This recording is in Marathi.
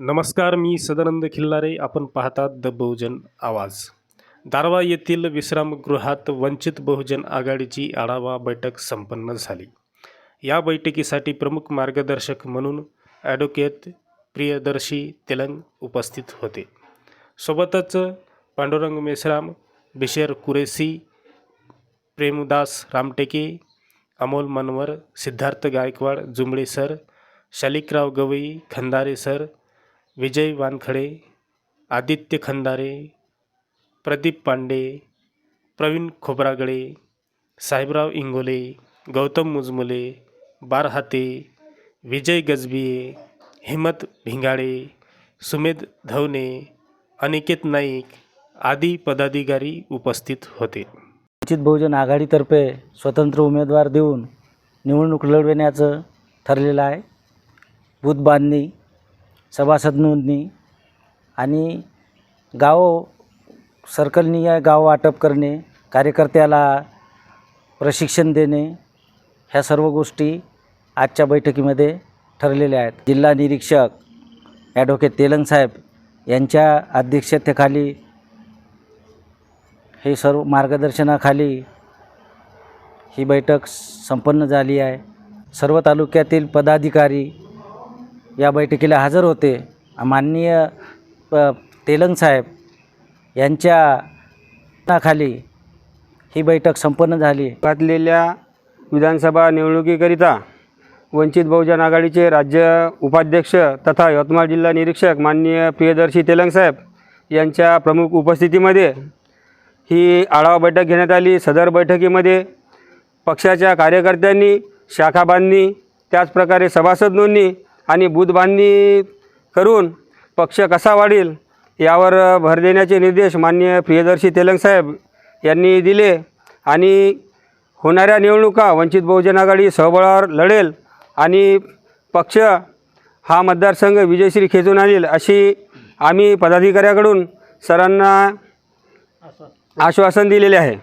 नमस्कार मी सदानंद खिल्लारे. आपण पाहतात द बहुजन आवाज. दारवा येथील विश्रामगृहात वंचित बहुजन आघाडीची आढावा बैठक संपन्न झाली. या बैठकीसाठी प्रमुख मार्गदर्शक म्हणून ॲडव्होकेट प्रियदर्शी तेलंग उपस्थित होते. सोबतच पांडुरंग मेश्राम बिशेर कुरेसी प्रेमदास रामटेके अमोल मनवर सिद्धार्थ गायकवाड जुंबळे सर शालिकराव गवई खंदारे सर विजय वानखडे आदित्य खंदारे प्रदीप पांडे प्रवीण खोबरागडे साहेबराव इंगोले गौतम मुजमुले बारहाते विजय गजबिये हिमत भिंगाडे सुमेध धवने अनिकेत नाईक आदी पदाधिकारी उपस्थित होते. वंचित बहुजन आघाडीतर्फे स्वतंत्र उमेदवार देऊन निवडणूक लढविण्याचं ठरलेलं आहे. बूथ बांधणी सभासद नोंदणी आणि गाव सर्कलनिय गाव वाटप करणे कार्यकर्त्याला प्रशिक्षण देणे ह्या सर्व गोष्टी आजच्या बैठकीमध्ये ठरलेल्या आहेत. जिल्हा निरीक्षक ॲडव्होकेट तेलंगसाहेब यांच्या अध्यक्षतेखाली हे सर्व मार्गदर्शनाखाली ही बैठक संपन्न झाली आहे. सर्व तालुक्यातील पदाधिकारी या बैठकीला हजर होते. माननीय प तेलंग साहेब यांच्या खाली ही बैठक संपन्न झाली. घातलेल्या विधानसभा निवडणुकीकरिता वंचित बहुजन आघाडीचे राज्य उपाध्यक्ष तथा यवतमाळ जिल्हा निरीक्षक माननीय प्रियदर्शी तेलंग साहेब यांच्या प्रमुख उपस्थितीमध्ये ही आढावा बैठक घेण्यात आली. सदर बैठकीमध्ये पक्षाच्या कार्यकर्त्यांनी शाखा बांधणी त्याचप्रकारे सभासद नोंदणी आणि बुधबांधणी करून पक्ष कसा वाढेल यावर भर देण्याचे निर्देश माननीय प्रियदर्शी तेलंगसाहेब यांनी दिले. आणि होणाऱ्या निवडणुका वंचित बहुजन आघाडी सहबळावर लढेल आणि पक्ष हा मतदारसंघ विजयश्री खेचून आणेल अशी आम्ही पदाधिकाऱ्याकडून सरांना आश्वासन दिलेले आहे.